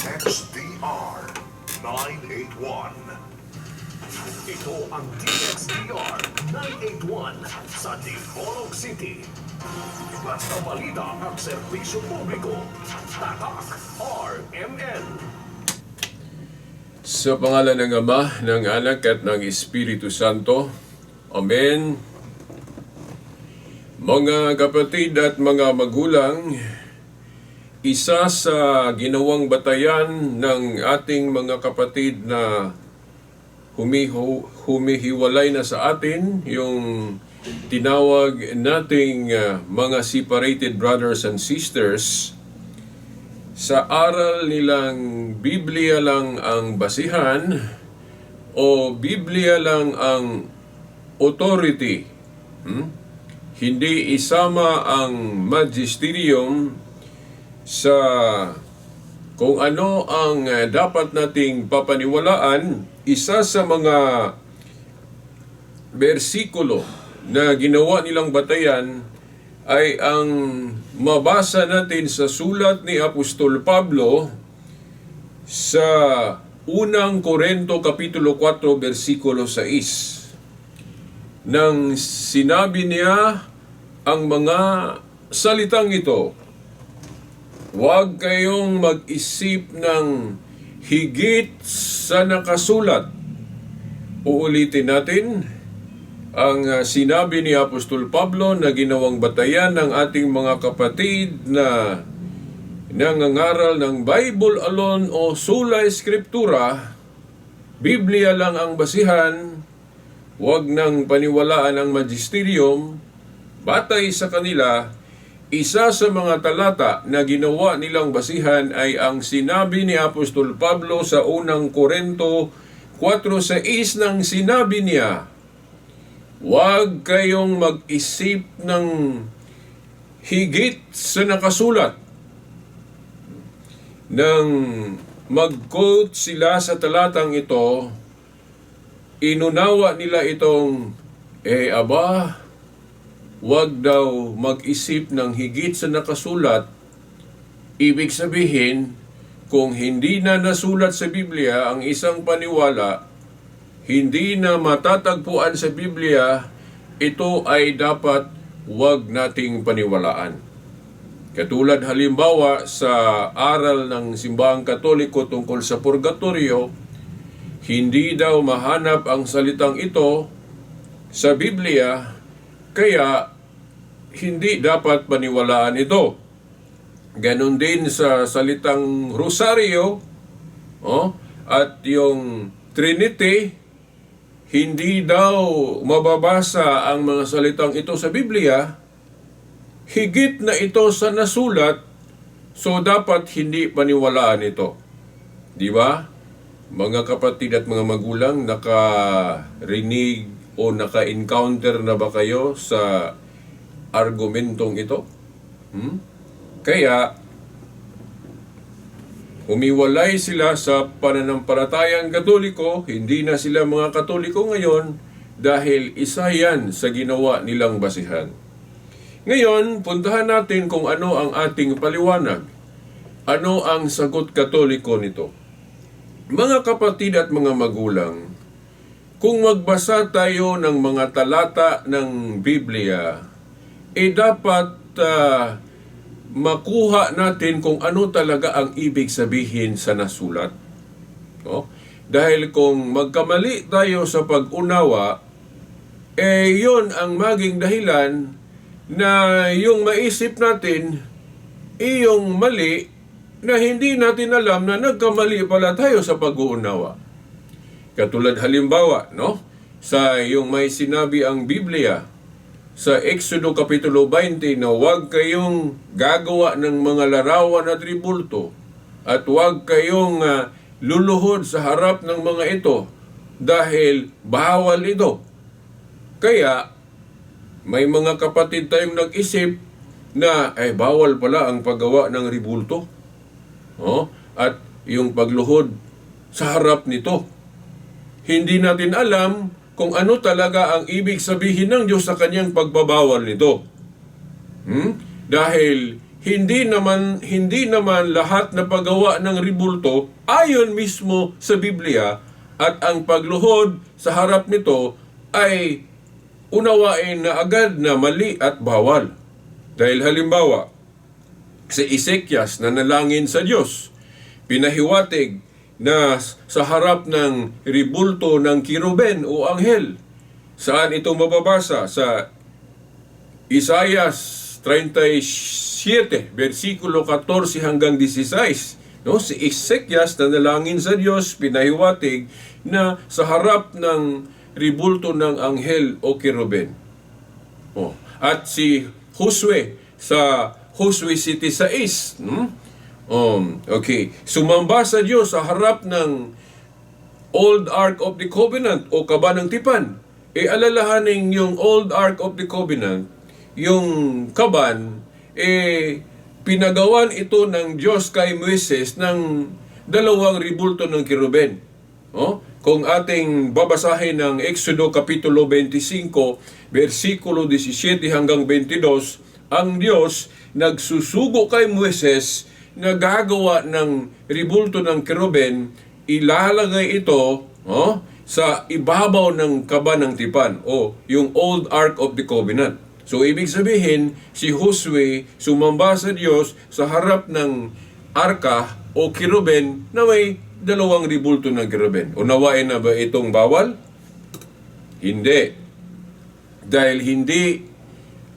DXDR 981. Ito ang DXDR 981 sa Dipolog City. Basta balita at serbisyo publiko. Tatak RMN. Sa pangalan ng Ama, ng Anak at ng Espiritu Santo. Amen. Mga kapatid at mga magulang, isa sa ginawang batayan ng ating mga kapatid na humihiwalay na sa atin, yung tinawag nating uh, mga separated brothers and sisters, sa aral nilang Biblia lang ang basihan o Biblia lang ang authority. Hmm? Hindi isama ang magisterium sa kung ano ang uh, dapat nating papaniwalaan, isa sa mga bersikulo na ginawa nilang batayan ay ang mabasa natin sa sulat ni Apostol Pablo sa unang Korento Kapitulo 4 versikulo 6 nang sinabi niya ang mga salitang ito Huwag kayong mag-isip ng higit sa nakasulat. Uulitin natin ang uh, sinabi ni Apostol Pablo na ginawang batayan ng ating mga kapatid na nangangaral ng Bible alone o Sola Scriptura, Biblia lang ang basihan, huwag nang paniwalaan ang magisterium, batay sa kanila, isa sa mga talata na ginawa nilang basihan ay ang sinabi ni Apostol Pablo sa unang Korento 4.6 nang sinabi niya, Huwag kayong mag-isip ng higit sa nakasulat. Nang mag-quote sila sa talatang ito, inunawa nila itong, eh aba, huwag daw mag-isip ng higit sa nakasulat. Ibig sabihin, kung hindi na nasulat sa Biblia ang isang paniwala, hindi na matatagpuan sa Biblia, ito ay dapat huwag nating paniwalaan. Katulad halimbawa sa aral ng simbahang katoliko tungkol sa purgatorio, hindi daw mahanap ang salitang ito sa Biblia, kaya hindi dapat paniwalaan ito. Ganon din sa salitang rosaryo oh, at yung Trinity, hindi daw mababasa ang mga salitang ito sa Biblia, higit na ito sa nasulat, so dapat hindi paniwalaan ito. Di ba? Mga kapatid at mga magulang, nakarinig o naka-encounter na ba kayo sa argumentong ito? Hmm? Kaya, Humiwalay sila sa pananampalatayang katoliko, hindi na sila mga katoliko ngayon dahil isa yan sa ginawa nilang basihan. Ngayon, puntahan natin kung ano ang ating paliwanag. Ano ang sagot katoliko nito? Mga kapatid at mga magulang, kung magbasa tayo ng mga talata ng Biblia, eh dapat uh, makuha natin kung ano talaga ang ibig sabihin sa nasulat. No? Dahil kung magkamali tayo sa pag-unawa, eh yon ang maging dahilan na yung maisip natin, iyong mali na hindi natin alam na nagkamali pala tayo sa pag-uunawa. Katulad halimbawa, no? Sa yung may sinabi ang Biblia, sa Exodo Kapitulo 20 na huwag kayong gagawa ng mga larawan at ribulto at huwag kayong uh, luluhod sa harap ng mga ito dahil bawal ito. Kaya may mga kapatid tayong nag-isip na ay bawal pala ang paggawa ng ribulto. Oh, at yung pagluhod sa harap nito. Hindi natin alam kung ano talaga ang ibig sabihin ng Diyos sa kanyang pagbabawal nito. Hmm? Dahil hindi naman hindi naman lahat na paggawa ng ribulto ayon mismo sa Biblia at ang pagluhod sa harap nito ay unawain na agad na mali at bawal. Dahil halimbawa, si Ezekias na nalangin sa Diyos, pinahiwatig na sa harap ng ribulto ng kiruben o anghel. Saan ito mababasa? Sa Isaias 37, versikulo 14 hanggang 16. No, si Ezekias na nalangin sa Diyos, pinahiwatig na sa harap ng ribulto ng anghel o kiruben. Oh. At si Josue sa Josue City sa East. Hmm? Um, okay. Sumamba sa Diyos sa harap ng Old Ark of the Covenant o Kaba ng Tipan. E alalahanin yung Old Ark of the Covenant, yung kaban, eh, pinagawan ito ng Diyos kay Moises ng dalawang ribulto ng kiruben. Oh? Kung ating babasahin ng Exodo Kapitulo 25, versikulo 17 hanggang 22, ang Diyos nagsusugo kay Moises na gagawa ng ribulto ng kiruben, ilalagay ito oh, sa ibabaw ng kaba ng tipan o yung Old Ark of the Covenant. So ibig sabihin, si Josue sumamba sa Diyos sa harap ng arka o kiruben na may dalawang ribulto ng kiruben. Unawain na ba itong bawal? Hindi. Dahil hindi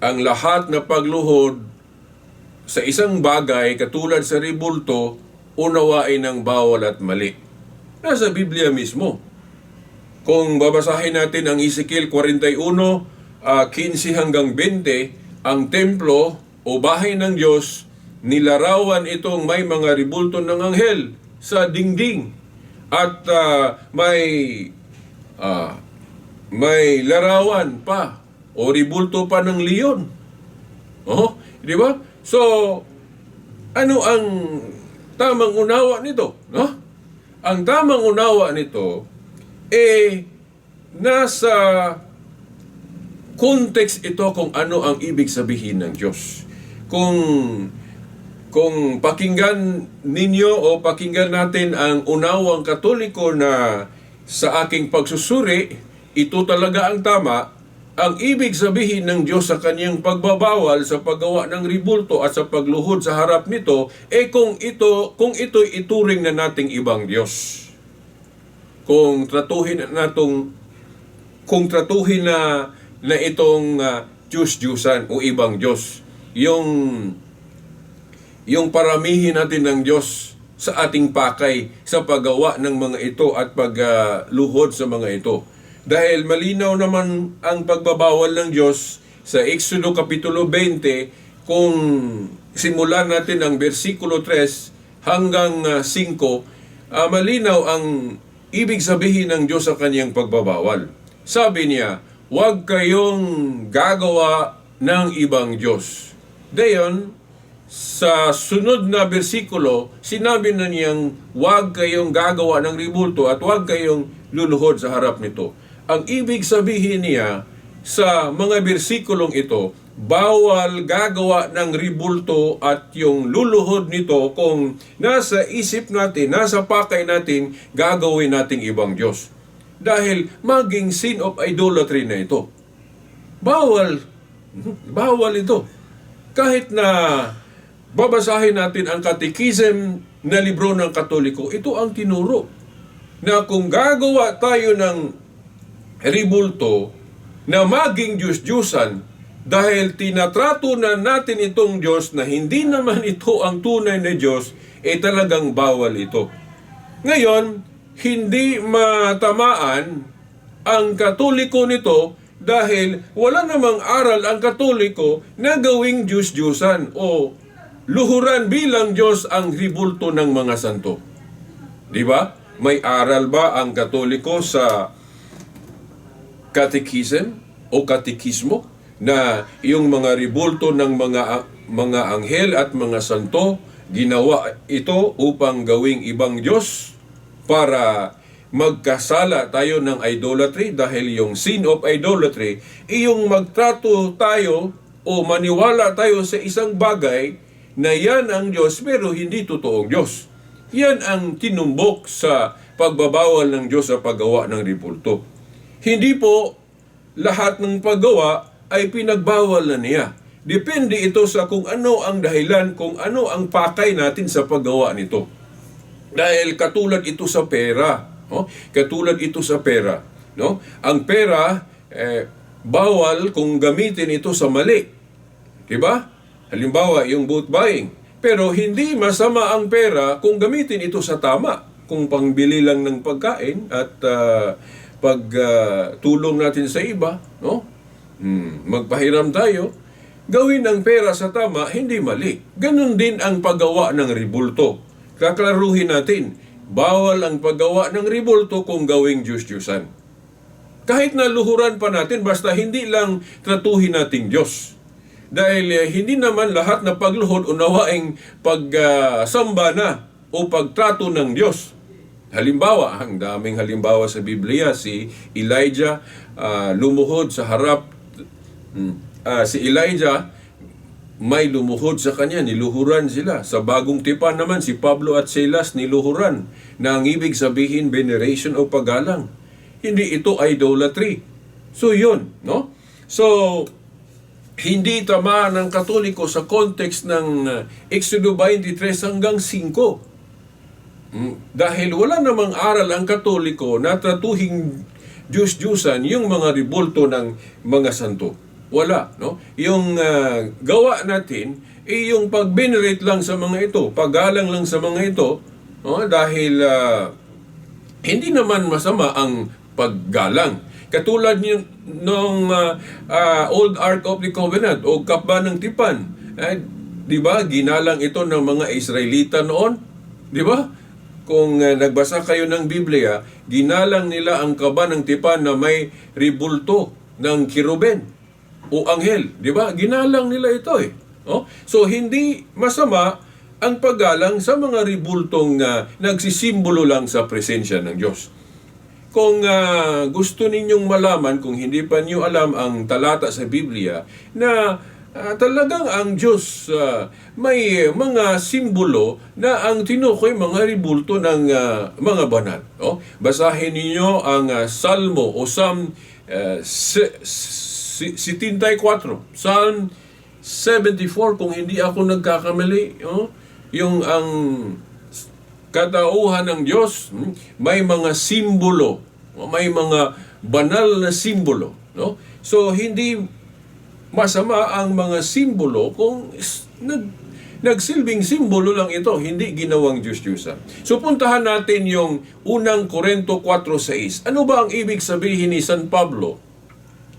ang lahat na pagluhod sa isang bagay katulad sa ribulto, unawain ng bawal at mali. Nasa Biblia mismo. Kung babasahin natin ang Ezekiel 41, ah, 15 hanggang 20, ang templo o bahay ng Diyos, nilarawan itong may mga ribulto ng anghel sa dingding. At ah, may ah, may larawan pa o ribulto pa ng leon. Oh, di ba? So, ano ang tamang unawa nito? No? Ang tamang unawa nito, eh, nasa context ito kung ano ang ibig sabihin ng Diyos. Kung kung pakinggan ninyo o pakinggan natin ang unawang katoliko na sa aking pagsusuri, ito talaga ang tama, ang ibig sabihin ng Diyos sa kanyang pagbabawal sa paggawa ng ribulto at sa pagluhod sa harap nito, eh kung ito, kung ito ituring na nating ibang Diyos. Kung tratuhin na natong kung tratuhin na na itong uh, Diyos-Diyusan o ibang Diyos, yung yung paramihin natin ng Diyos sa ating pakay sa paggawa ng mga ito at pagluhod sa mga ito. Dahil malinaw naman ang pagbabawal ng Diyos sa Exodo Kapitulo 20 kung simulan natin ang versikulo 3 hanggang ah, 5, ah, malinaw ang ibig sabihin ng Diyos sa kanyang pagbabawal. Sabi niya, huwag kayong gagawa ng ibang Diyos. Dayon, sa sunod na bersikulo, sinabi na niyang huwag kayong gagawa ng ribulto at huwag kayong luluhod sa harap nito. Ang ibig sabihin niya sa mga bersikulong ito, bawal gagawa ng ribulto at yung luluhod nito kung nasa isip natin, nasa pakay natin, gagawin nating ibang Diyos. Dahil maging sin of idolatry na ito. Bawal. Bawal ito. Kahit na babasahin natin ang katikism na libro ng Katoliko, ito ang tinuro na kung gagawa tayo ng ribulto na maging Diyos-Diyusan dahil tinatrato na natin itong Diyos na hindi naman ito ang tunay na Diyos, eh talagang bawal ito. Ngayon, hindi matamaan ang katoliko nito dahil wala namang aral ang katoliko na gawing Diyos-Diyusan o luhuran bilang Diyos ang ribulto ng mga santo. Di ba? May aral ba ang katoliko sa catechism o katekismo na yung mga ribulto ng mga mga anghel at mga santo ginawa ito upang gawing ibang Diyos para magkasala tayo ng idolatry dahil yung sin of idolatry, iyong magtrato tayo o maniwala tayo sa isang bagay na yan ang Diyos pero hindi totoong Diyos. Yan ang tinumbok sa pagbabawal ng Diyos sa paggawa ng ribulto. Hindi po lahat ng paggawa ay pinagbawal na niya. Depende ito sa kung ano ang dahilan, kung ano ang pakay natin sa paggawa nito. Dahil katulad ito sa pera, no? Katulad ito sa pera, no? Ang pera eh, bawal kung gamitin ito sa mali. 'Di ba? Halimbawa, yung boat buying. Pero hindi masama ang pera kung gamitin ito sa tama. Kung pangbili lang ng pagkain at ah, pagtulong natin sa iba, no? Hmm, magpahiram tayo. Gawin ang pera sa tama, hindi mali. Ganon din ang paggawa ng ribulto. Kaklaruhin natin, bawal ang paggawa ng ribulto kung gawing Diyos-Diyosan. Kahit na luhuran pa natin, basta hindi lang tratuhin nating Diyos. Dahil eh, hindi naman lahat na pagluhod unawaing pagsamba na o pagtrato ng Diyos. Halimbawa, ang daming halimbawa sa Biblia, si Elijah ah, lumuhod sa harap, ah, si Elijah may lumuhod sa kanya, niluhuran sila. Sa bagong tipan naman, si Pablo at Silas niluhuran na ang ibig sabihin veneration o paggalang. Hindi ito idolatry. So yun, no? So, hindi tama ng Katoliko sa context ng uh, Exodo 23 hanggang 5. Mm, Dahil wala namang aral ang Katoliko na tratuhing Diyos-Diyusan yung mga ribulto ng mga santo. Wala, no? Yung ah, gawa natin ay yung pag-venerate lang sa mga ito, paggalang lang sa mga ito, no? Dahil ah, hindi naman masama ang paggalang. Katulad ni nung ah, ah, Old Ark of the Covenant o Kapba ng Tipan. Eh, 'Di ba? Ginalang ito ng mga Israelita noon. 'Di ba? Kung ah, nagbasa kayo ng Biblia, ginalang nila ang kaba ng tipan na may ribulto ng kiruben o anghel. 'Di ba? Ginalang nila ito eh. Oh? So hindi masama ang paggalang sa mga ribultong ah, nagsisimbolo lang sa presensya ng Diyos. Kung ah, gusto ninyong malaman, kung hindi pa niyo alam ang talata sa Biblia, na ah, talagang ang Diyos ah, may mga simbolo na ang tinukoy mga ribulto ng ah, mga banal. Oh, basahin ninyo ang ah, Salmo o Psalm se- si- 74, Psalm 74 kung hindi ako nagkakamali, oh, yung ang katauhan ng Diyos, hmm, may mga simbolo, may mga banal na simbolo, no? So hindi masama ang mga simbolo kung nag nagsilbing simbolo lang ito, hindi ginawang Diyos-Diyosan. So puntahan natin yung unang Korento 4.6. Ano ba ang ibig sabihin ni San Pablo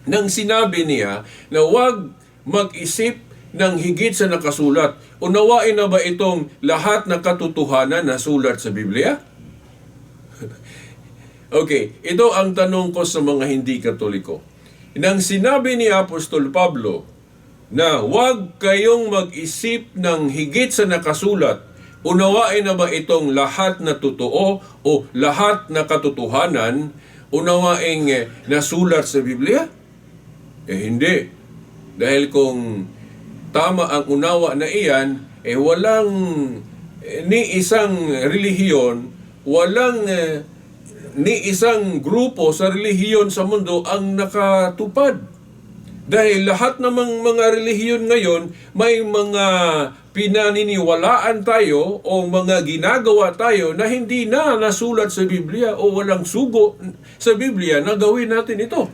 nang sinabi niya na huwag mag-isip ng higit sa nakasulat. Unawain na ba itong lahat ng katotohanan na sulat sa Biblia? okay, ito ang tanong ko sa mga hindi katoliko. Nang sinabi ni Apostol Pablo na huwag kayong mag-isip ng higit sa nakasulat, unawain na ba itong lahat na totoo o lahat na katotohanan unawaing eh, nasulat sa Biblia? Eh hindi. Dahil kung tama ang unawa na iyan, eh walang eh, ni isang relihiyon, walang eh, ni isang grupo sa relihiyon sa mundo ang nakatupad. Dahil lahat namang mga relihiyon ngayon, may mga pinaniniwalaan tayo o mga ginagawa tayo na hindi na nasulat sa Biblia o walang sugo sa Biblia na gawin natin ito.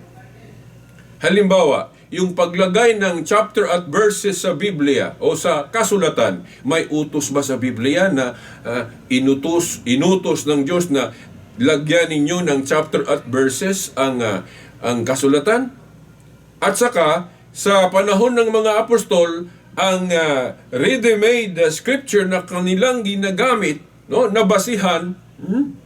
Halimbawa, yung paglagay ng chapter at verses sa Biblia o sa kasulatan, may utos ba sa Biblia na ah, inutos, inutos ng Diyos na lagyan ninyo ng chapter at verses ang, ah, ang kasulatan? At saka, sa panahon ng mga apostol, ang ah, ready-made scripture na kanilang ginagamit, no, nabasihan, hmm,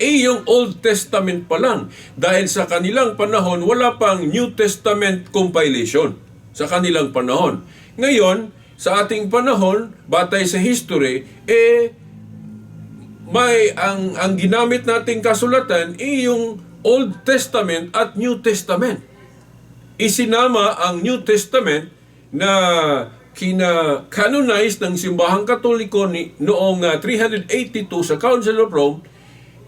eh yung Old Testament pa lang. Dahil sa kanilang panahon, wala pang New Testament compilation sa kanilang panahon. Ngayon, sa ating panahon, batay sa history, eh, may ang ang ginamit nating kasulatan ay yung Old Testament at New Testament. Isinama ang New Testament na kina-canonize ng simbahang katoliko ni, noong ah, 382 sa Council of Rome,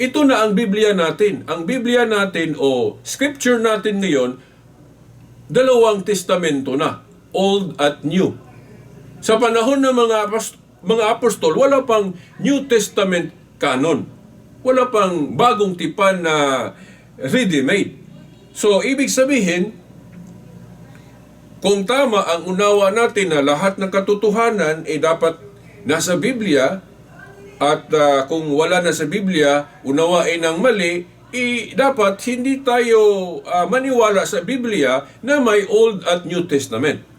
ito na ang Biblia natin. Ang Biblia natin o scripture natin ngayon, dalawang testamento na, Old at New. Sa panahon ng mga apos- mga apostol, wala pang New Testament canon. Wala pang bagong tipan na ready-made. So, ibig sabihin, kung tama ang unawa natin na lahat ng katotohanan ay dapat nasa Biblia at ah, kung wala na sa Biblia, unawain ng mali, i dapat hindi tayo ah, maniwala sa Biblia na may Old at New Testament.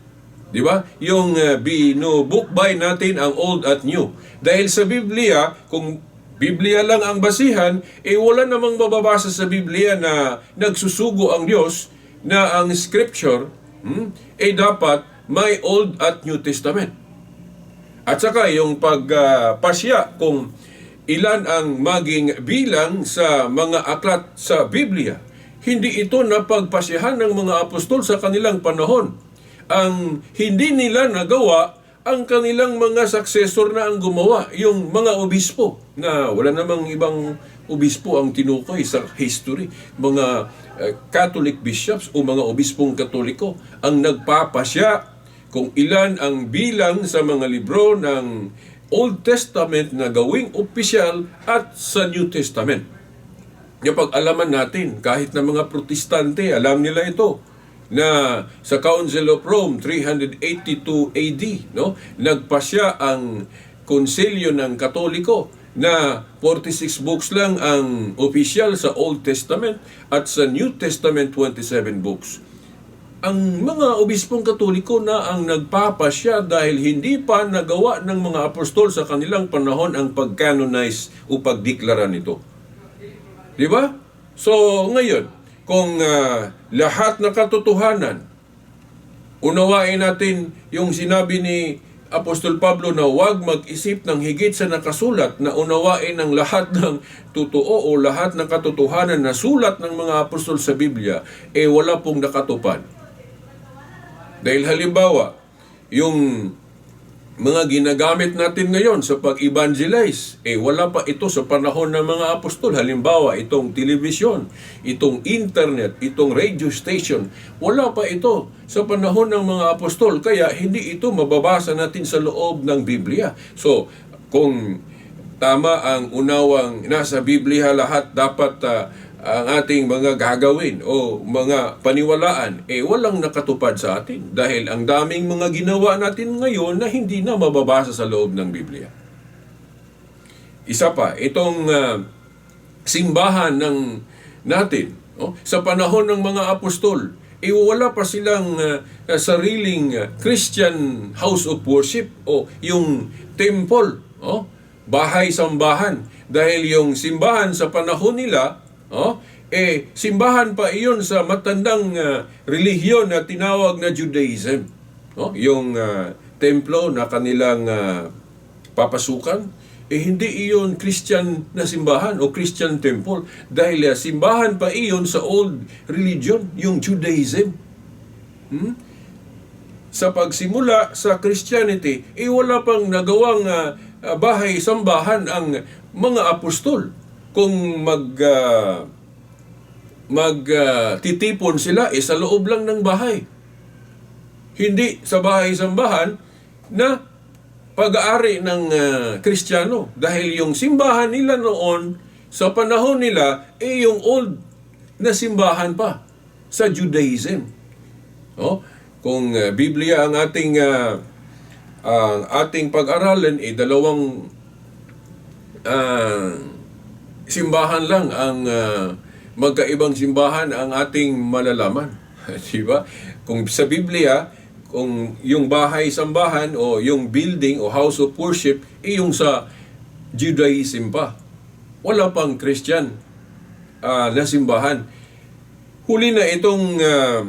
Di ba? Yung uh, binubukbay natin ang Old at New. Dahil sa Biblia, kung Biblia lang ang basihan, eh wala namang mababasa sa Biblia na nagsusugo ang Diyos na ang Scripture hmm, eh dapat may Old at New Testament. At saka yung pagpasya kung ilan ang maging bilang sa mga aklat sa Biblia. Hindi ito napagpasyahan ng mga apostol sa kanilang panahon. Ang hindi nila nagawa ang kanilang mga successor na ang gumawa, yung mga obispo na wala namang ibang obispo ang tinukoy sa history. Mga eh, Catholic bishops o mga obispong katoliko ang nagpapasya kung ilan ang bilang sa mga libro ng Old Testament na gawing opisyal at sa New Testament. Kapag alaman natin, kahit na mga protestante, alam nila ito, na sa Council of Rome 382 AD, no, nagpasya ang konsilyo ng Katoliko na 46 books lang ang opisyal sa Old Testament at sa New Testament 27 books ang mga obispong katoliko na ang nagpapasya dahil hindi pa nagawa ng mga apostol sa kanilang panahon ang pag-canonize o pagdeklara nito. Di ba? So, ngayon, kung ah, lahat na katotohanan, unawain natin yung sinabi ni Apostol Pablo na huwag mag-isip ng higit sa nakasulat na unawain ang lahat ng totoo o lahat ng katotohanan na sulat ng mga apostol sa Biblia, eh wala pong nakatupad. Dahil halimbawa, yung mga ginagamit natin ngayon sa pag-evangelize, eh wala pa ito sa panahon ng mga apostol. Halimbawa, itong television, itong internet, itong radio station, wala pa ito sa panahon ng mga apostol. Kaya hindi ito mababasa natin sa loob ng Biblia. So, kung tama ang unawang nasa Biblia lahat dapat ah, ang ating mga gagawin o mga paniwalaan, eh walang nakatupad sa atin. Dahil ang daming mga ginawa natin ngayon na hindi na mababasa sa loob ng Biblia. Isa pa, itong ah, simbahan ng natin, no? sa panahon ng mga apostol, eh wala pa silang ah, sariling ah, Christian house of worship o yung temple, oh, bahay-sambahan. Dahil yung simbahan sa panahon nila, oh, eh simbahan pa iyon sa matandang ah, relihiyon na tinawag na Judaism. No? Yung ah, templo na kanilang ah, papasukan, eh hindi iyon Christian na simbahan o Christian temple dahil ah, simbahan pa iyon sa old religion, yung Judaism. Hmm? Sa pagsimula sa Christianity, eh wala pang nagawang ah, ah, bahay-sambahan ang mga apostol. Kung mag ah, magtitipon sila eh sa loob lang ng bahay. Hindi sa bahay-sambahan na pag-aari ng ah, Kristiyano. Dahil yung simbahan nila noon, sa panahon nila, eh yung old na simbahan pa sa Judaism. Oh, kung ah, Biblia ang ating ah, ang ating pag-aralan, eh dalawang ah, simbahan lang ang ah, magkaibang simbahan ang ating malalaman. Di ba? Kung sa Biblia, kung yung bahay-sambahan o yung building o house of worship, eh yung sa Judaism pa. Wala pang Christian ah, na simbahan. Huli na itong ah,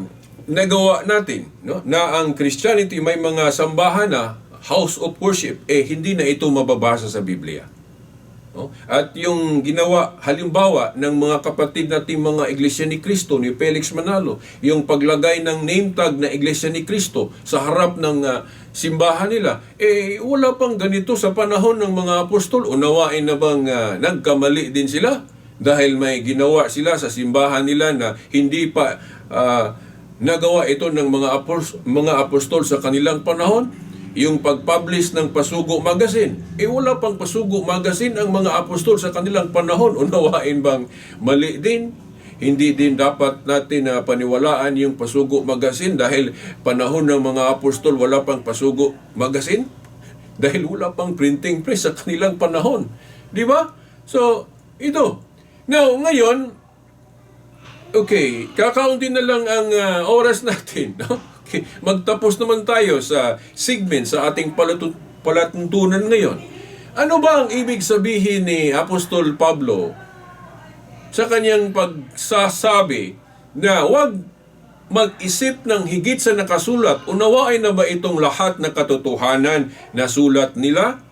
nagawa natin no na ang Christianity may mga sambahan na house of worship eh hindi na ito mababasa sa Biblia. Oh, At yung ginawa, halimbawa, ng mga kapatid nating mga Iglesia ni Cristo, ni Felix Manalo, yung paglagay ng name tag na Iglesia ni Cristo sa harap ng ah, simbahan nila, eh wala pang ganito sa panahon ng mga apostol. Unawain na bang ah, nagkamali din sila? Dahil may ginawa sila sa simbahan nila na hindi pa ah, nagawa ito ng mga apostol, mga apostol sa kanilang panahon yung pag-publish ng Pasugo Magazine. Eh wala pang Pasugo Magazine ang mga apostol sa kanilang panahon. Unawain bang mali din? Hindi din dapat natin na paniwalaan yung Pasugo Magazine dahil panahon ng mga apostol wala pang Pasugo Magazine? Dahil wala pang printing press sa kanilang panahon. Di ba? So, ito. Now, ngayon, Okay, kakaunti na lang ang ah, oras natin. No? Magtapos naman tayo sa segment sa ating palatu- palatuntunan ngayon. Ano ba ang ibig sabihin ni Apostol Pablo sa kanyang pagsasabi na wag mag-isip ng higit sa nakasulat, unawain na ba itong lahat na katotohanan na sulat nila?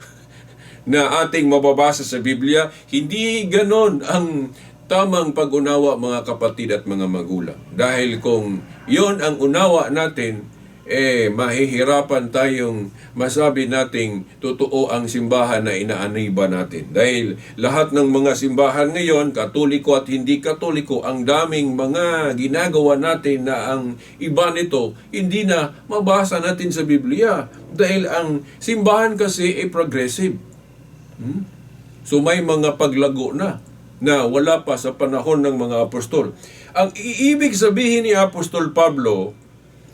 na ating mababasa sa Biblia, hindi ganon ang tamang pag-unawa mga kapatid at mga magulang. Dahil kung yon ang unawa natin, eh mahihirapan tayong masabi nating totoo ang simbahan na inaaniba natin. Dahil lahat ng mga simbahan ngayon, katoliko at hindi katoliko, ang daming mga ginagawa natin na ang iba nito, hindi na mabasa natin sa Biblia. Dahil ang simbahan kasi ay progressive. Hmm? So may mga paglago na na wala pa sa panahon ng mga apostol. Ang iibig sabihin ni Apostol Pablo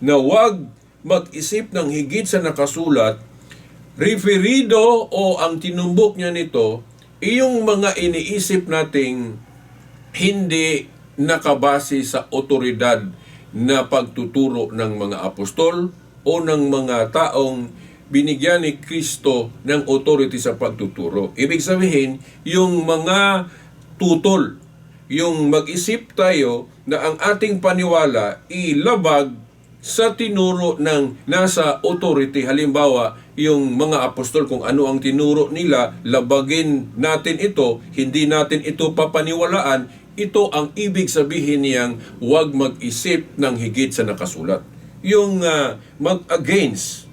na wag mag-isip ng higit sa nakasulat, referido o ang tinumbok niya nito, iyong mga iniisip nating hindi nakabase sa otoridad na pagtuturo ng mga apostol o ng mga taong binigyan ni Kristo ng authority sa pagtuturo. Ibig sabihin, yung mga tutol, yung mag-isip tayo na ang ating paniwala ilabag sa tinuro ng nasa authority. Halimbawa, yung mga apostol kung ano ang tinuro nila, labagin natin ito, hindi natin ito papaniwalaan, ito ang ibig sabihin niyang huwag mag-isip ng higit sa nakasulat. Yung ah, mag-against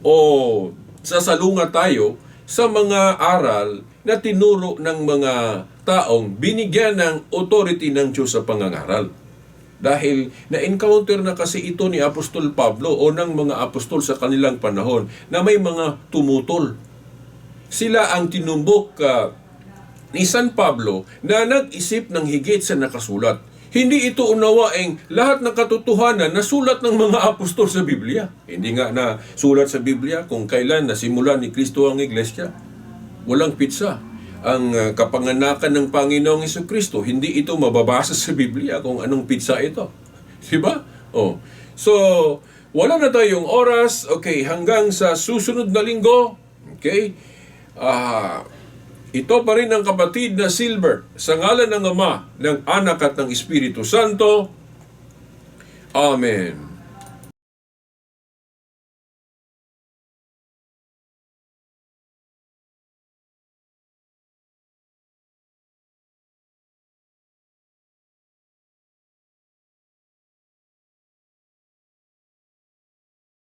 o sasalunga tayo sa mga aral na tinuro ng mga taong binigyan ng authority ng Diyos sa pangangaral. Dahil na-encounter na kasi ito ni Apostol Pablo o ng mga apostol sa kanilang panahon na may mga tumutol. Sila ang tinumbok ah, ni San Pablo na nag-isip ng higit sa nakasulat. Hindi ito unawaing lahat ng katotohanan na sulat ng mga apostol sa Biblia. Hindi nga na sulat sa Biblia kung kailan nasimula ni Kristo ang iglesia. Walang pizza. Ang uh, kapanganakan ng Panginoong Heso Kristo, hindi ito mababasa sa Biblia kung anong pizza ito. Di ba? Oh. So, wala na tayong oras. Okay, hanggang sa susunod na linggo. Okay? Ah... Ito pa rin ang kapatid na Silver sa ngalan ng Ama, ng Anak at ng Espiritu Santo. Amen.